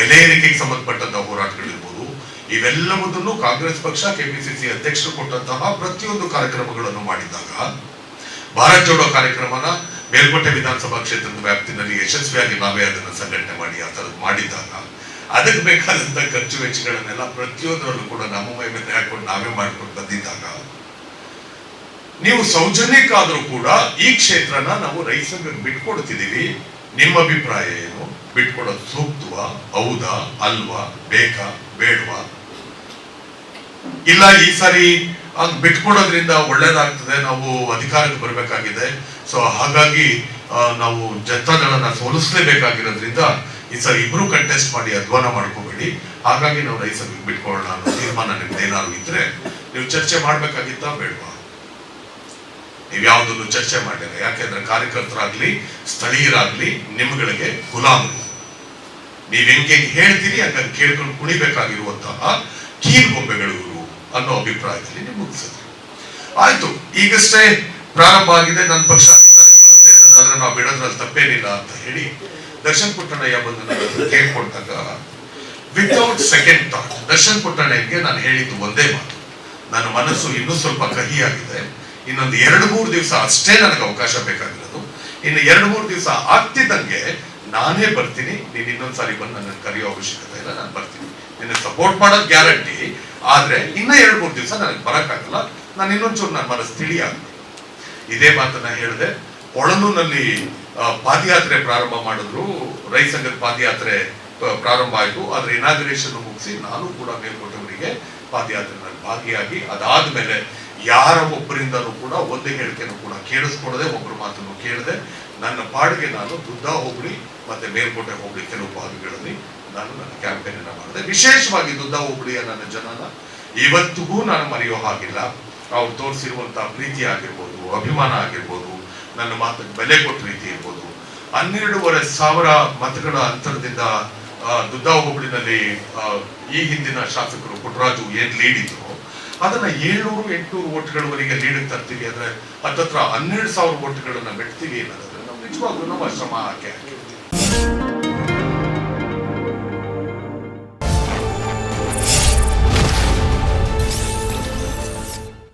ಬೆಲೆ ಏರಿಕೆಗೆ ಸಂಬಂಧಪಟ್ಟಂತಹ ಹೋರಾಟಗಳಿರ್ಬೋದು. ಇವೆಲ್ಲವುದನ್ನು ಕಾಂಗ್ರೆಸ್ ಪಕ್ಷ, ಕೆಪಿಸಿಸಿ ಅಧ್ಯಕ್ಷರು ಕೊಟ್ಟಂತಹ ಪ್ರತಿಯೊಂದು ಕಾರ್ಯಕ್ರಮಗಳನ್ನು ಮಾಡಿದಾಗ, ಭಾರತ್ ಜೋಡೋ ಕಾರ್ಯಕ್ರಮನ ಮೇಲ್ಕೋಟೆ ವಿಧಾನಸಭಾ ಕ್ಷೇತ್ರದ ವ್ಯಾಪ್ತಿನಲ್ಲಿ ಯಶಸ್ವಿಯಾಗಿ ನಾವೇ ಅದನ್ನು ಸಂಘಟನೆ ಮಾಡಿ, ಆ ಥರದ್ದು ಮಾಡಿದಾಗ, ಅದಕ್ಕೆ ಬೇಕಾದಂತ ಖರ್ಚು ವೆಚ್ಚಗಳನ್ನೆಲ್ಲ ಪ್ರತಿಯೊಂದರಲ್ಲೂ ಕೂಡ ನಮ್ಮ ಮೈ ಮೇಲೆ ಹಾಕೊಂಡು ನಾವೇ ಮಾಡ್ಕೊಂಡು ಬಂದಿದ್ದಾಗ, ನೀವು ಸೌಜನ್ಯಕ್ಕಾದರೂ ಕೂಡ ಈ ಕ್ಷೇತ್ರನ ನಾವು ರೈಸಂಗ್ ಬಿಟ್ಕೊಡ್ತಿದ್ದೀವಿ. ನಿಮ್ಮ ಅಭಿಪ್ರಾಯ ಏನು? ಬಿಟ್ಕೊಡೋದು ಸೂಕ್ತವಾ? ಹೌದಾ? ಅಲ್ವಾ? ಬೇಕಾ? ಬೇಡವಾ? ಇಲ್ಲ, ಈ ಸಾರಿ ಹಂಗ್ ಬಿಟ್ಕೊಡೋದ್ರಿಂದ ಒಳ್ಳೇದಾಗ್ತದೆ. ನಾವು ಅಧಿಕಾರಕ್ಕೆ ಬರಬೇಕಾಗಿದೆ. ಸೊ ಹಾಗಾಗಿ ನಾವು ಜನತಾದಳನ ಸೋಲಿಸಲೇಬೇಕಾಗಿರೋದ್ರಿಂದ ಈ ಸಾರಿ ಇಬ್ರು ಕಂಟೆಸ್ಟ್ ಮಾಡಿ ಅಧ್ವಾನ ಮಾಡ್ಕೋಬೇಡಿ. ಹಾಗಾಗಿ ನಾವು ಸಂಘಕ್ಕೆ ಬಿಟ್ಕೊಳ್ಳೋಣ ಅನ್ನೋ ತೀರ್ಮಾನ ನಿಮ್ದು ಏನಾದ್ರು ಇದ್ರೆ ನೀವು ಚರ್ಚೆ ಮಾಡ್ಬೇಕಾಗಿತ್ತ ಬೇಡವಾ? ನೀವು ಯಾವುದನ್ನು ಚರ್ಚೆ ಮಾಡಿಲ್ಲ ಯಾಕೆಂದ್ರೆ ಕಾರ್ಯಕರ್ತರಾಗ್ಲಿ, ಸ್ಥಳೀಯರಾಗ್ಲಿ ನಿಮ್ಗಳಿಗೆ ಗುಲಾಮರು. ನೀವ್ ಹೆಂಗೆ ಹೇಳ್ತೀರಿ ಹಂಗಾಗಿ ಕೇಳ್ಕೊಂಡು ಕುಣಿಬೇಕಾಗಿರುವಂತಹ ಕೀರ್ಗೊಂಬೆಗಳು ಇವರು ಅನ್ನೋ ಅಭಿಪ್ರಾಯದಲ್ಲಿ ನೀವು ಮುಗಿಸಿದ್ರಿ. ಆಯ್ತು, ಈಗಷ್ಟೇ ಪ್ರಾರಂಭ ಆಗಿದೆ, ನನ್ನ ಪಕ್ಷ ಅಧಿಕಾರಕ್ಕೆ ಬರುತ್ತೆ ಅನ್ನೋದಾದ್ರೆ ನಾವು ಬಿಡೋದ್ರಲ್ಲಿ ತಪ್ಪೇನಿಲ್ಲ ಅಂತ ಹೇಳಿ ದರ್ಶನ್ ಪುಟ್ಟಣಯ್ಯ ಬಂದು ಕೇಳ್ಕೊಂಡಾಗ ವಿತೌಟ್ ಸೆಕೆಂಡ್ ಥಾಟ್ ದರ್ಶನ್ ಪುಟ್ಟಣ್ಣಗೆ ನಾನು ಹೇಳಿದ್ದು ಒಂದೇ ಮಾತು. ನನ್ನ ಮನಸ್ಸು ಇನ್ನೂ ಸ್ವಲ್ಪ ಕಹಿಯಾಗಿದೆ. ಇನ್ನೊಂದು ಎರಡು ಮೂರು ದಿವಸ ಅಷ್ಟೇ ನನಗೆ ಅವಕಾಶ ಬೇಕಾಗಿರೋದು. ಇನ್ನು ಎರಡು ಮೂರು ದಿವಸ ಆಗ್ತಿದ್ದಂಗೆ ನಾನೇ ಬರ್ತೀನಿ. ನೀನು ಇನ್ನೊಂದ್ಸಾರಿ ಬಂದು ನನ್ನ ಕರೆಯೋ ಅವಶ್ಯಕತೆ ಇಲ್ಲ ನಾನು ಬರ್ತೀನಿ. ನಿನ್ನ ಸಪೋರ್ಟ್ ಮಾಡೋದು ಗ್ಯಾರಂಟಿ ಆದ್ರೆ ಇನ್ನ ಎರಡು ಮೂರು ದಿವಸ ನನಗೆ ಬರಕ್ಕಾಗಲ್ಲ. ನಾನು ಇನ್ನೊಂಚೂರು ನನ್ನ ಮನಸ್ಸು ತಿಳಿಯಾಗಬೇಕು ಇದೇ ಮಾತನ್ನ ಹೇಳಿದೆ. ಕೊಳಲೂನಲ್ಲಿ ಆ, ಪಾದಯಾತ್ರೆ ಪ್ರಾರಂಭ ಮಾಡಿದ್ರು. ರೈ ಸಂಘದ ಪಾದಯಾತ್ರೆ ಪ್ರಾರಂಭ ಆಯಿತು. ಆದ್ರೆ ಇನಾಗ್ರೇಷನ್ ಮುಗಿಸಿ ನಾನು ಕೂಡ ಮೇಲ್ಕೊಟ್ಟವರಿಗೆ ಪಾದಯಾತ್ರೆನಲ್ಲಿ ಭಾಗಿಯಾಗಿ ಅದಾದ್ಮೇಲೆ ಯಾರ ಒಬ್ಬರಿಂದಲೂ ಕೂಡ ಒಂದೇ ಹೇಳಿಕೆನೂ ಕೂಡ ಕೇಳಿಸ್ಕೊಡದೆ ಒಬ್ಬರ ಮಾತನ್ನು ಕೇಳದೆ ನನ್ನ ಪಾಡಿಗೆ ನಾನು ದುದ್ದ ಹೋಗ್ಲಿ ಮತ್ತೆ ಮೇಲ್ಕೋಟೆ ಹೋಗ್ಲಿ ಕೆಲವು ಭಾಗಗಳಲ್ಲಿ ನಾನು ನನ್ನ ಕ್ಯಾಂಪೇನ್ ಅನ್ನ ಮಾಡಿದೆ. ವಿಶೇಷವಾಗಿ ದುದ್ದ ಹೋಬಳಿಯ ನನ್ನ ಜನನ. ಇವತ್ತಿಗೂ ನಾನು ಮರೆಯೋ ಹಾಗಿಲ್ಲ. ಅವ್ರು ತೋರಿಸಿರುವಂತಹ ಪ್ರೀತಿ ಆಗಿರ್ಬೋದು, ಅಭಿಮಾನ ಆಗಿರ್ಬೋದು, ನನ್ನ ಮಾತಿಗೆ ಬೆಲೆ ಕೊಟ್ಟ ರೀತಿ ಇರ್ಬೋದು. ಹನ್ನೆರಡೂವರೆ ಸಾವಿರ ಮತಗಳ ಅಂತರದಿಂದ ದುದ್ದ ಹೋಬಳಿನಲ್ಲಿ ಈ ಹಿಂದಿನ ಶಾಸಕರು ಪುಟ್ಟರಾಜು ಏನ್ ಲೀಡ್ ಅದನ್ನ ಏಳ್ನೂರು, ಎಂಟುನೂರು ಓಟ್ಗಳವರೆಗೆ ಲೀಡ್ ತರ್ತೀವಿ. ಅಂದ್ರೆ ಹತ್ತತ್ರ ಹನ್ನೆರಡು ಸಾವಿರ ಓಟ್ಗಳನ್ನ ಬಿಡ್ತೀವಿ ಅನ್ನೋದಾದ್ರೆ ನಾವು ನಿಜವಾಗ್ಲೂ ನಾವು ಶ್ರಮ ಹಾಕಿ ಹಾಕಿರ್ತೀವಿ